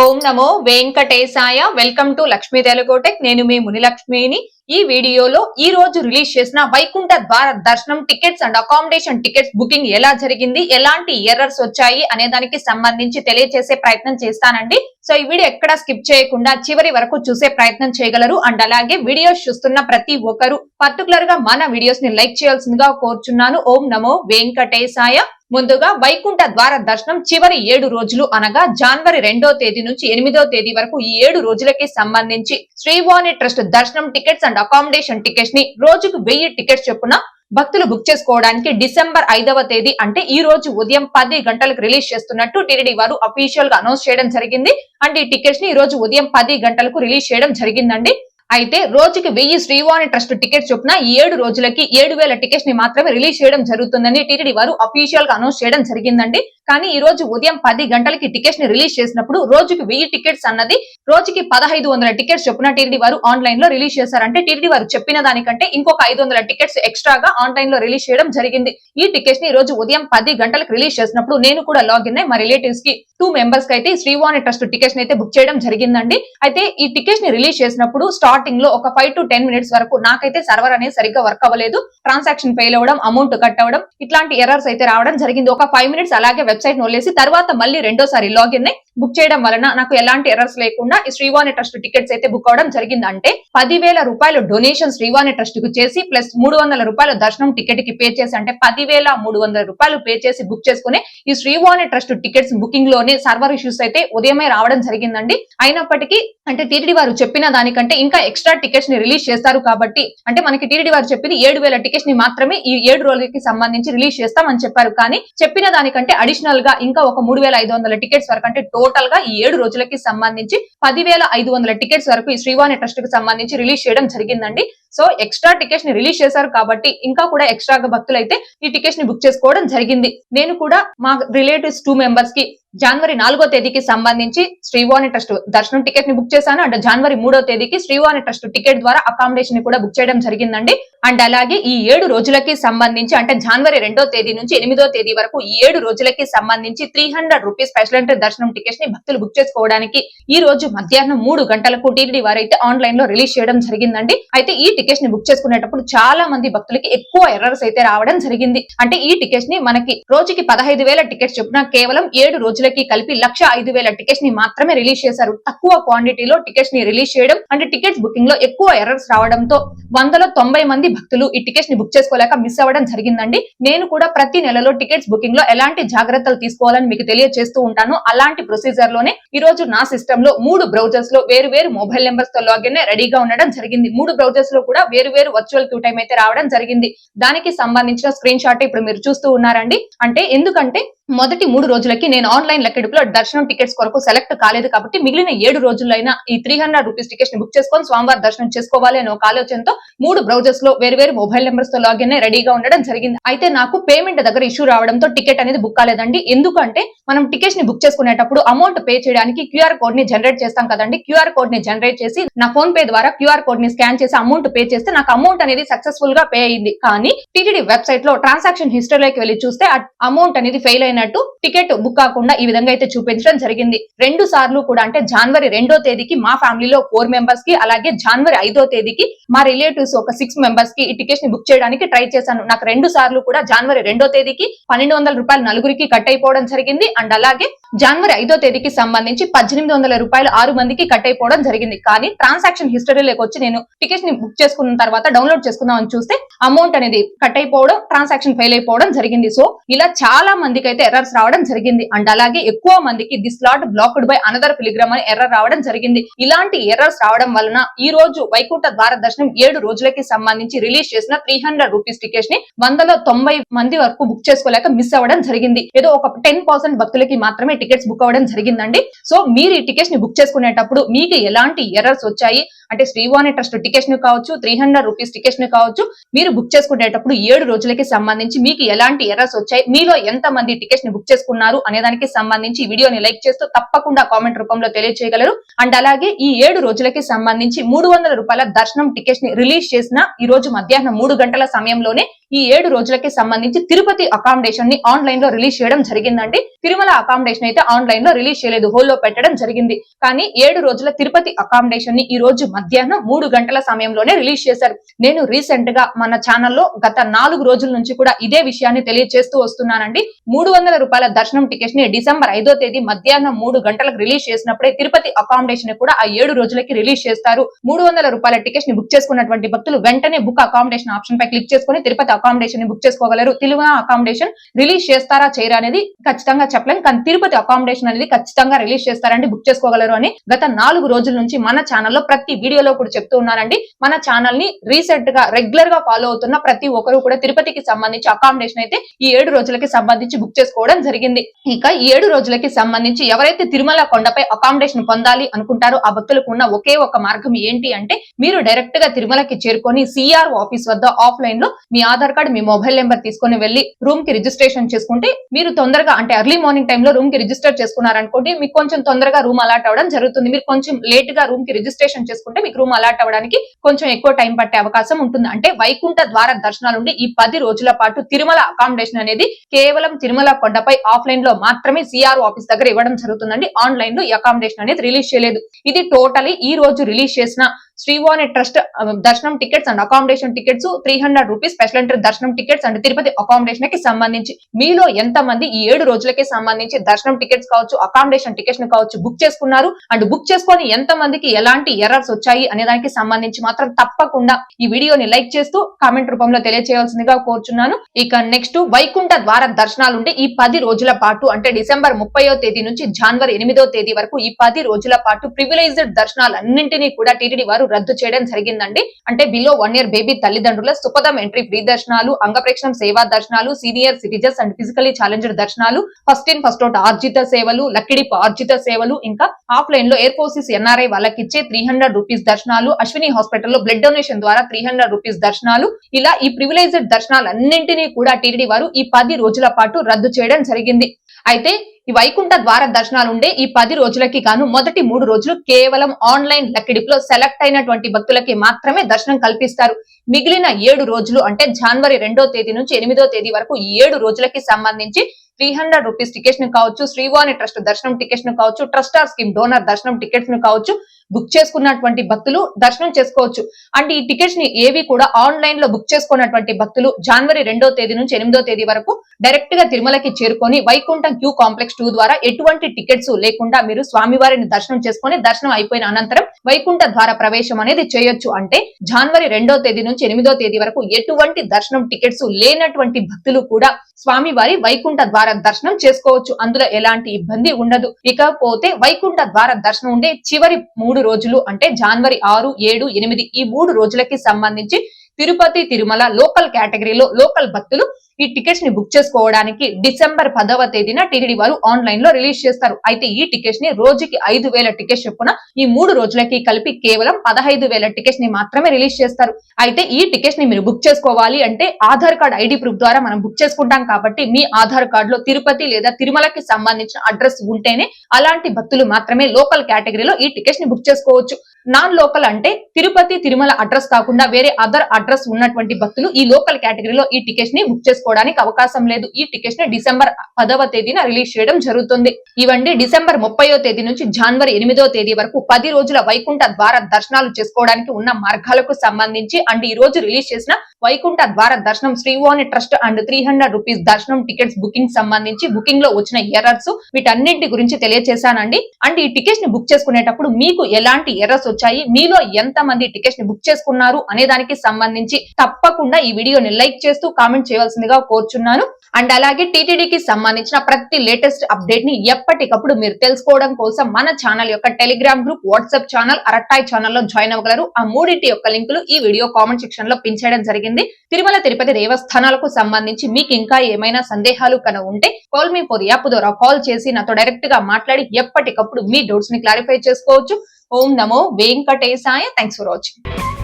Om Namo Venkatesaya. Welcome to Lakshmi తెలుగుటెక్ నేను మీ మునిలక్ష్మిని. ఈ వీడియోలో ఈ రోజు రిలీజ్ చేసిన వైకుంఠ ద్వార దర్శనం tickets and accommodation tickets booking ఎలా జరిగింది ఎలాంటి ఎర్రర్స్ వచ్చాయి అనే దానికి సంబంధించి తెలియజేసే ప్రయత్నం చేస్తానండి. సో ఈ వీడియో ఎక్కడ స్కిప్ చేయకుండా చివరి వరకు చూసే ప్రయత్నం చేయగలరు. అండ్ అలాగే వీడియోస్ చూస్తున్న ప్రతి ఒక్కరు పర్టికులర్గా మన వీడియోస్ని లైక్ చేయాల్సిందిగా కోరుచున్నాను. ఓం నమో వెంకటేశాయ. ముందుగా వైకుంఠ ద్వార దర్శనం చివరి ఏడు రోజులు అనగా జనవరి రెండో తేదీ నుంచి ఎనిమిదో తేదీ వరకు ఈ ఏడు రోజులకి సంబంధించి శ్రీవాణి ట్రస్ట్ దర్శనం టికెట్స్ అండ్ అకామిడేషన్ టికెట్స్ని రోజుకు వెయ్యి టికెట్స్ చొప్పున భక్తులు బుక్ చేసుకోవడానికి డిసెంబర్ ఐదవ తేదీ అంటే ఈ రోజు ఉదయం పది గంటలకు రిలీజ్ చేస్తున్నట్టు టీడీడీ వారు అఫీషియల్గా అనౌన్స్ చేయడం జరిగింది. అండ్ ఈ టికెట్స్ని ఈ రోజు ఉదయం పది గంటలకు రిలీజ్ చేయడం జరిగిందండి. అయితే రోజుకి వెయ్యి శ్రీవాణి ట్రస్ట్ టికెట్ చొప్పున ఏడు రోజులకి ఏడు వేల టికెట్స్ని మాత్రమే రిలీజ్ చేయడం జరుగుతుందని టీటీడీ వారు అఫీషియల్గా అనౌన్స్ చేయడం జరిగిందండి. కానీ ఈ రోజు ఉదయం పది గంటలకి టికెట్స్ని రిలీజ్ చేసినప్పుడు రోజుకి వెయ్యి టికెట్స్ అన్నది రోజుకి పదహైదు వందల టికెట్స్ చొప్పున టీడీ వారు ఆన్లైన్లో రిలీజ్ చేశారంటే టీడీ వారు చెప్పిన దానికంటే ఇంకొక ఐదు వందల టికెట్స్ ఎక్స్ట్రాగా ఆన్లైన్లో రిలీజ్ చేయడం జరిగింది. ఈ టికెట్స్ని ఈ రోజు ఉదయం పది గంటలకు రిలీజ్ చేసినప్పుడు నేను కూడా లాగిన్ అయ్యి మా రిలేటివ్స్కి టూ మెంబర్స్కి అయితే శ్రీవాణి ట్రస్ట్ టికెట్స్ని అయితే బుక్ చేయడం జరిగిందండి. అయితే ఈ టికెట్స్ని రిలీజ్ చేసినప్పుడు స్టార్టింగ్లో ఒక ఫైవ్ టు టెన్ మినిట్స్ వరకు నాకైతే సర్వర్ అనేది సరిగ్గా వర్క్ అవ్వలేదు. ట్రాన్సాక్షన్ ఫెయిల్ అవ్వడం అమౌంట్ కట్ అవ్వడం ఇట్లాంటి ఎర్రర్స్ అయితే రావడం జరిగింది. ఒక ఫైవ్ మినిట్స్ అలాగే వెబ్సైట్ నోలేసి తర్వాత మళ్ళీ రెండోసారి లాగిన్ అయి బుక్ చేయడం వలన నాకు ఎలాంటి ఎర్రర్స్ లేకుండా ఈ శ్రీవాణి ట్రస్ట్ టికెట్స్ అయితే బుక్ అవడం జరిగింది అంటే పదివేల రూపాయలు డొనేషన్ శ్రీవాణి ట్రస్ట్కు చేసి ప్లస్ మూడు వందల రూపాయల దర్శనం టికెట్కి పే చేసి అంటే పదివేల మూడు వందల రూపాయలు పే చేసి బుక్ చేసుకుని ఈ శ్రీవాణి ట్రస్ట్ టికెట్స్ బుకింగ్లోనే సర్వర్ ఇష్యూస్ అయితే ఉదయమే రావడం జరిగిందండి. అయినప్పటికీ అంటే టీటీడీ వారు చెప్పిన దానికంటే ఇంకా ఎక్స్ట్రా టికెట్స్ని రిలీజ్ చేస్తారు కాబట్టి అంటే మనకి టీటీడీ వారు చెప్పింది ఏడు వేల టికెట్స్ని మాత్రమే ఈ ఏడు రోజులకి సంబంధించి రిలీజ్ చేస్తామని చెప్పారు. కానీ చెప్పిన దానికంటే అడిషనల్గా ఇంకా ఒక మూడు వేల ఐదు వందల టికెట్స్ వరకు అంటే టోటల్ గా ఈ ఏడు రోజులకి సంబంధించి పదివేల ఐదు వందల టికెట్స్ వరకు ఈ శ్రీవాణి ట్రస్ట్కి సంబంధించి రిలీజ్ చేయడం జరిగిందండి. సో ఎక్స్ట్రా టికెట్స్ని రిలీజ్ చేశారు కాబట్టి ఇంకా కూడా ఎక్స్ట్రాగా భక్తులు అయితే ఈ టికెట్స్ని బుక్ చేసుకోవడం జరిగింది. నేను కూడా మా రిలేటివ్స్ టూ మెంబర్స్కి జనవరి నాలుగో తేదీకి సంబంధించి శ్రీవాణి ట్రస్ట్ దర్శనం టికెట్ని బుక్ చేశాను. అండ్ జనవరి మూడో తేదీకి శ్రీవాణి ట్రస్ట్ టికెట్ ద్వారా అకామిడేషన్ని కూడా బుక్ చేయడం జరిగిందండి. అండ్ అలాగే ఈ ఏడు రోజులకి సంబంధించి అంటే జనవరి రెండో తేదీ నుంచి ఎనిమిదో తేదీ వరకు ఈ ఏడు రోజులకి సంబంధించి three hundred rupees special entry దర్శనం టికెట్స్ని భక్తులు బుక్ చేసుకోవడానికి ఈ రోజు మధ్యాహ్నం మూడు గంటలకు టీటీడీ వారైతే ఆన్లైన్లో రిలీజ్ చేయడం జరిగిందండి. అయితే ఈ టికెట్స్ని బుక్ చేసుకునేటప్పుడు చాలా మంది భక్తులకి ఎక్కువ ఎర్రర్స్ అయితే రావడం జరిగింది. అంటే ఈ టికెట్స్ని మనకి రోజుకి పదహైదు వేల టికెట్స్ చొప్పున కేవలం ఏడు రోజులకి కలిపి లక్ష ఐదు వేల టికెట్స్ని మాత్రమే రిలీజ్ చేశారు. తక్కువ క్వాంటిటీలో టికెట్స్ని రిలీజ్ చేయడం అంటే టికెట్స్ బుకింగ్లో ఎక్కువ ఎర్రర్స్ రావడంతో వందలో తొంభై మంది భక్తులు ఈ టికెట్స్ని బుక్ చేసుకోలేక మిస్ అవ్వడం జరిగిందండి. నేను కూడా ప్రతి నెలలో టికెట్స్ బుకింగ్లో ఎలాంటి జాగ్రత్తలు తీసుకోవాలని మీకు తెలియజేస్తూ ఉంటాను. అలాంటి ప్రొసీజర్లోనే ఈ రోజు నా సిస్టమ్లో మూడు బ్రౌజర్స్లో వేరు వేరు మొబైల్ నెంబర్స్తో లాగిన్ రెడీగా ఉండడం జరిగింది. మూడు బ్రౌజర్స్లో కూడా వేరు వేరు వర్చువల్ క్యూ టైం అయితే రావడం జరిగింది. దానికి సంబంధించిన స్క్రీన్ షాట్ ఇప్పుడు మీరు చూస్తూ ఉన్నారండి. అంటే ఎందుకంటే మొదటి మూడు రోజులకి నేను ఆన్లైన్ లెక్కెడుపులో దర్శనం టికెట్స్ కొరకు సెలెక్ట్ కాలేదు కాబట్టి మిగిలిన ఏడు రోజులైనా ఈ త్రీ హండ్రెడ్ రూపీస్ టికెట్స్ని బుక్ చేసుకొని స్వామివారి దర్శనం చేసుకోవాలి అనే ఒక ఆలోచనతో మూడు బ్రౌజర్స్లో వేరు వేరు మొబైల్ నెంబర్స్తో లాగిన్ రెడీగా ఉండడం జరిగింది. అయితే నాకు పేమెంట్ దగ్గర ఇష్యూ రావడంతో టికెట్ అనేది బుక్ కాలేదండి. ఎందుకంటే మనం టికెట్స్ని బుక్ చేసుకునేటప్పుడు అమౌంట్ పే చేయడానికి క్యూఆర్ కోడ్ని జనరేట్ చేస్తాం కదండి. క్యూఆర్ కోడ్ని జనరేట్ చేసి నా ఫోన్ పే ద్వారా క్యూఆర్ కోడ్ని స్కాన్ చేసి అమౌంట్ పే చేస్తే నాకు అమౌంట్ అనేది సక్సెస్ఫుల్గా పే అయింది. కానీ టీటీడీ వెబ్సైట్లో ట్రాన్సాక్షన్ హిస్టరీలోకి వెళ్ళి చూస్తే అమౌంట్ అనేది ఫెయిల్ అయిన అయినట్టు టికెట్ బుక్ కాకుండా ఈ విధంగా అయితే చూపించడం జరిగింది. రెండు సార్లు కూడా అంటే జనవరి రెండో తేదీకి మా ఫ్యామిలీలో ఫోర్ మెంబర్స్కి అలాగే జనవరి ఐదో తేదీకి మా రిలేటివ్స్ ఒక సిక్స్ మెంబర్స్కి ఈ టికెట్స్ని బుక్ చేయడానికి ట్రై చేశాను. నాకు రెండు సార్లు కూడా జనవరి రెండో తేదీకి పన్నెండు వందల రూపాయలు నలుగురికి కట్ అయిపోవడం జరిగింది. అండ్ అలాగే జనవరి ఐదో తేదీకి సంబంధించి పద్దెనిమిది వందల రూపాయలు ఆరు మందికి కట్ అయిపోవడం జరిగింది. కానీ ట్రాన్సాక్షన్ హిస్టరీలోకి వచ్చి నేను టికెట్స్ని బుక్ చేసుకున్న తర్వాత డౌన్లోడ్ చేసుకుందాం అని చూస్తే అమౌంట్ అనేది కట్ అయిపోవడం ట్రాన్సాక్షన్ ఫెయిల్ అయిపోవడం జరిగింది. సో ఇలా చాలా మందికి అయితే ఎర్రర్స్ రావడం జరిగింది. అండ్ అలాగే ఎక్కువ మందికి this lot blocked by another pilgrim అని ఎర్రర్ రావడం జరిగింది. ఇలాంటి ఎర్రర్స్ రావడం వలన ఈ రోజు వైకుంఠ ద్వార దర్శనం ఏడు రోజులకి సంబంధించి రిలీజ్ చేసిన త్రీ హండ్రెడ్ రూపీస్ టికెట్స్ని వందలో తొంభై మంది వరకు బుక్ చేసుకోలేక మిస్ అవ్వడం జరిగింది. ఏదో ఒక టెన్ పర్సెంట్ భక్తులకి మాత్రమే టికెట్స్ బుక్ అవ్వడం జరిగిందండి. సో మీరు ఈ టికెట్స్ని బుక్ చేసుకునేటప్పుడు మీకు ఎలాంటి ఎర్రర్స్ వచ్చాయి? అంటే శ్రీవాణి ట్రస్ట్ టికెట్స్ని కావచ్చు త్రీ హండ్రెడ్ రూపీస్ టికెట్స్ని కావచ్చు మీరు బుక్ చేసుకునేటప్పుడు ఏడు రోజులకి సంబంధించి మీకు ఎలాంటి ఎర్రర్స్ వచ్చాయి? మీలో ఎంత మంది టికెట్స్ని బుక్ చేసుకున్నారు అనే దానికి సంబంధించి ఈ వీడియోని లైక్ చేస్తూ తప్పకుండా కామెంట్ రూపంలో తెలియజేయగలరు అండ్ అలాగే ఈ ఏడు రోజులకి సంబంధించి మూడు వందల రూపాయల దర్శనం టికెట్స్ని రిలీజ్ చేసిన ఈ రోజు మధ్యాహ్నం మూడు గంటల సమయంలోనే ఈ ఏడు రోజులకి సంబంధించి తిరుపతి అకామిడేషన్ని ఆన్లైన్లో రిలీజ్ చేయడం జరిగిందండి. తిరుమల అకామిడేషన్ అయితే ఆన్లైన్లో రిలీజ్ చేయలేదు హోల్లో పెట్టడం జరిగింది. కానీ ఏడు రోజుల తిరుపతి అకామిడేషన్ని ఈ రోజు మధ్యాహ్నం మూడు గంటల సమయంలోనే రిలీజ్ చేశారు. నేను రీసెంట్గా మన ఛానల్లో గత నాలుగు రోజుల నుంచి కూడా ఇదే విషయాన్ని తెలియజేస్తూ వస్తున్నానండి. మూడు వందల రూపాయల దర్శనం టికెట్ని డిసెంబర్ ఐదో తేదీ మధ్యాహ్నం మూడు గంటలకు రిలీజ్ చేసినప్పుడే తిరుపతి అకామిడేషన్ కూడా ఆ ఏడు రోజులకి రిలీజ్ చేస్తారు. మూడు వందల రూపాయల టికెట్ని బుక్ చేసుకున్నటువంటి భక్తులు వెంటనే బుక్ అకామిడేషన్ ఆప్షన్ పై క్లిక్ చేసుకుని తిరుపతి అకామిడేషన్ని బుక్ చేసుకోగలరు? తిరుమల అకామిడేషన్ రిలీజ్ చేస్తారా చేయరా అనేది ఖచ్చితంగా చెప్పలేం. కానీ తిరుపతి అకామిడేషన్ అనేది ఖచ్చితంగా రిలీజ్ చేస్తారండి బుక్ చేసుకోగలరు అని గత నాలుగు రోజుల నుంచి మన ఛానల్లో ప్రతి వీడియోలో కూడా చెప్తూ ఉన్నానండి మన ఛానల్ని రీసెంట్గా రెగ్యులర్గా ఫాలో అవుతున్న ప్రతి ఒక్కరు కూడా తిరుపతికి సంబంధించి అకామిడేషన్ అయితే ఈ ఏడు రోజులకి సంబంధించి బుక్ చేసుకోవడం జరిగింది. ఇక ఈ ఏడు రోజులకి సంబంధించి ఎవరైతే తిరుమల కొండపై అకామిడేషన్ పొందాలి అనుకుంటారో ఆ భక్తులకు ఉన్న ఒకే ఒక మార్గం ఏంటి అంటే మీరు డైరెక్ట్గా తిరుమలకి చేరుకొని సిఆర్ ఆఫీస్ వద్ద ఆఫ్లైన్లో మీ ఆధార్ కార్డు మీ మొబైల్ నెంబర్ తీసుకొని వెళ్ళి రూమ్కి రిజిస్ట్రేషన్ చేసుకుంటే మీరు తొందరగా అంటే ఎర్లీ మార్నింగ్ టైంలో రూమ్కి రిజిస్టర్ చేసుకున్నారనుకోండి మీకు కొంచెం తొందరగా రూమ్ అలాట్ అవ్వడం జరుగుతుంది. మీరు కొంచెం లేట్గా రూమ్కి రిజిస్ట్రేషన్ చేసుకుంటే మీకు రూమ్ అలాట్ అవ్వడానికి కొంచెం ఎక్కువ టైం పట్టే అవకాశం ఉంటుంది. అంటే వైకుంఠ ద్వార దర్శనాలు ఉండి ఈ పది రోజుల పాటు తిరుమల అకామిడేషన్ అనేది కేవలం తిరుమల కొండపై ఆఫ్లైన్లో మాత్రమే సిఆర్ ఆఫీస్ దగ్గర ఇవ్వడం జరుగుతుందండి. ఆన్లైన్లో ఈ అకామిడేషన్ అనేది రిలీజ్ చేయలేదు. ఇది టోటలీ ఈ రోజు రిలీజ్ చేసిన శ్రీవాణి ట్రస్ట్ దర్శనం tickets and accommodation tickets three hundred rupees special entry దర్శనం టికెట్స్ అండ్ తిరుపతి అకామిడేషన్కి సంబంధించి. మీలో ఎంత మంది ఈ ఏడు రోజులకి సంబంధించి దర్శనం టికెట్స్ కావచ్చు అకామిడేషన్ టికెట్స్ కావచ్చు బుక్ చేసుకున్నారు? అండ్ బుక్ చేసుకొని ఎంత మందికి ఎలాంటి ఎర్రర్స్ వచ్చాయి అనే దానికి సంబంధించి మాత్రం తప్పకుండా ఈ వీడియోని లైక్ చేస్తూ కామెంట్ రూపంలో తెలియజేయాల్సిందిగా కోరుచున్నాను. ఇక నెక్స్ట్ వైకుంఠ ద్వార దర్శనాలు ఉంటే ఈ పది రోజుల పాటు అంటే డిసెంబర్ ముప్పయో తేదీ నుంచి జనవరి ఎనిమిదో తేదీ వరకు ఈ పది రోజుల పాటు ప్రివిలైజ్డ్ దర్శనాలన్నింటినీ కూడా టీటీడీ వారు రద్దు చేయడం జరిగిందండి. అంటే బిలో వన్ ఇయర్ బేబీ తల్లిదండ్రుల సుపదం ఎంట్రీ ఫ్రీ దర్శనాలు అంగప్రేక్షణం సేవా దర్శనాలు senior citizens and physically challenged దర్శనాలు ఫస్ట్ ఇన్ ఫస్ట్ అవుట్ ఆర్జిత సేవలు లక్కిడిప్ ఆర్జిత సేవలు ఇంకా ఆఫ్లైన్లో ఎయిర్ ఫోర్సెస్ ఎన్ఆర్ఐ వాళ్ళకి ఇచ్చే త్రీ హండ్రెడ్ రూపీస్ దర్శనాలు అశ్విని హాస్పిటల్లో బ్లడ్ డొనేషన్ ద్వారా త్రీ హండ్రెడ్ రూపీస్ దర్శనాలు ఇలా ఈ ప్రివిలైజ్డ్ దర్శనాలు అన్నింటినీ కూడా టీటీడీ వారు ఈ పది రోజుల పాటు రద్దు చేయడం జరిగింది. అయితే ఈ వైకుంఠ ద్వార దర్శనాలు ఉండే ఈ పది రోజులకి గాను మొదటి మూడు రోజులు కేవలం ఆన్లైన్ లక్కిడిపులో సెలెక్ట్ అయినటువంటి భక్తులకి మాత్రమే దర్శనం కల్పిస్తారు. మిగిలిన ఏడు రోజులు అంటే జనవరి రెండో తేదీ నుంచి ఎనిమిదో తేదీ వరకు ఈ ఏడు రోజులకి సంబంధించి త్రీ హండ్రెడ్ రూపీస్ టికెట్స్ను కావచ్చు శ్రీవాణి ట్రస్ట్ దర్శనం టికెట్స్ను కావచ్చు ట్రస్టార్ స్కీమ్ డోనర్ దర్శనం టికెట్స్ను కావచ్చు బుక్ చేసుకున్నటువంటి భక్తులు దర్శనం చేసుకోవచ్చు. అంటే ఈ టికెట్స్ని ఏవి కూడా ఆన్లైన్లో బుక్ చేసుకున్నటువంటి భక్తులు జనవరి రెండో తేదీ నుంచి ఎనిమిదో తేదీ వరకు డైరెక్ట్గా తిరుమలకి చేరుకొని వైకుంఠం క్యూ కాంప్లెక్స్ టూ ద్వారా ఎటువంటి టికెట్స్ లేకుండా మీరు స్వామివారిని దర్శనం చేసుకొని దర్శనం అయిపోయిన అనంతరం వైకుంఠ ద్వార ప్రవేశం అనేది చేయొచ్చు. అంటే జనవరి రెండో తేదీ నుంచి ఎనిమిదో తేదీ వరకు ఎటువంటి దర్శనం టికెట్స్ లేనటువంటి భక్తులు కూడా స్వామివారి వైకుంఠ ద్వార దర్శనం చేసుకోవచ్చు. అందులో ఎలాంటి ఇబ్బంది ఉండదు. ఇకపోతే వైకుంఠ ద్వార దర్శనం ఉండే చివరి మూడు రోజులు అంటే జనవరి ఆరు ఏడు ఎనిమిది ఈ మూడు రోజులకి సంబంధించి తిరుపతి తిరుమల లోకల్ కేటగిరీలో లోకల్ భక్తులు ఈ టికెట్స్ని బుక్ చేసుకోవడానికి డిసెంబర్ పదవ తేదీన టీటీడీ వారు ఆన్లైన్లో రిలీజ్ చేస్తారు. అయితే ఈ టికెట్స్ని రోజుకి ఐదు వేల టికెట్స్ చొప్పున ఈ మూడు రోజులకి కలిపి కేవలం పదహైదు వేల టికెట్స్ని మాత్రమే రిలీజ్ చేస్తారు. అయితే ఈ టికెట్స్ని మీరు బుక్ చేసుకోవాలి అంటే ఆధార్ కార్డ్ ఐడి ప్రూఫ్ ద్వారా మనం బుక్ చేసుకుంటాం కాబట్టి మీ ఆధార్ కార్డ్లో తిరుపతి లేదా తిరుమలకి సంబంధించిన అడ్రస్ ఉంటేనే అలాంటి భక్తులు మాత్రమే లోకల్ కేటగిరీలో ఈ టికెట్స్ని బుక్ చేసుకోవచ్చు. నాన్ లోకల్ అంటే తిరుపతి తిరుమల అడ్రస్ కాకుండా వేరే అదర్ అడ్రస్ ఉన్నటువంటి భక్తులు ఈ లోకల్ కేటగిరీలో ఈ టికెట్స్ని బుక్ చేసుకోవడానికి అవకాశం లేదు. ఈ టికెట్స్ని డిసెంబర్ పదవ తేదీన రిలీజ్ చేయడం జరుగుతుంది. ఇవండి డిసెంబర్ ముప్పయో తేదీ నుంచి జనవరి ఎనిమిదో తేదీ వరకు పది రోజుల వైకుంఠ ద్వార దర్శనాలు చేసుకోవడానికి ఉన్న మార్గాలకు సంబంధించి అండ్ ఈ రోజు రిలీజ్ చేసిన వైకుంఠ ద్వార దర్శనం Srivani trust and three hundred rupees దర్శనం టికెట్స్ బుకింగ్ సంబంధించి బుకింగ్లో వచ్చిన ఎర్రర్స్ వీటన్నింటి గురించి తెలియజేశానండి అండ్ ఈ టికెట్స్ని బుక్ చేసుకునేటప్పుడు మీకు ఎలాంటి ఎర్రర్స్ వచ్చాయి? మీలో ఎంత మంది టికెట్స్ని బుక్ చేసుకున్నారు? అనే దానికి సంబంధించి తప్పకుండా ఈ వీడియోని లైక్ చేస్తూ కామెంట్ చేయవలసిందిగా కోరుచున్నాను. అండ్ అలాగే టీటీడీకి సంబంధించిన ప్రతి లేటెస్ట్ అప్డేట్ని ఎప్పటికప్పుడు మీరు తెలుసుకోవడం కోసం మన ఛానల్ యొక్క Telegram group WhatsApp channel Arattai ఛానల్లో జాయిన్ అవ్వగలరు. ఆ మూడింటి యొక్క లింకులు ఈ వీడియో కామెంట్ సెక్షన్లో పిన్ చేయడం జరిగింది. తిరుమల తిరుపతి దేవస్థానాలకు సంబంధించి మీకు ఇంకా ఏమైనా సందేహాలు కన ఉంటే కాల్ మీ ఫోర్ యాప్ ద్వారా కాల్ చేసి నాతో డైరెక్ట్గా మాట్లాడి ఎప్పటికప్పుడు మీ డౌట్స్ని క్లారిఫై చేసుకోవచ్చు. ఓం నమో వెంకటేశాయ. Thanks for watching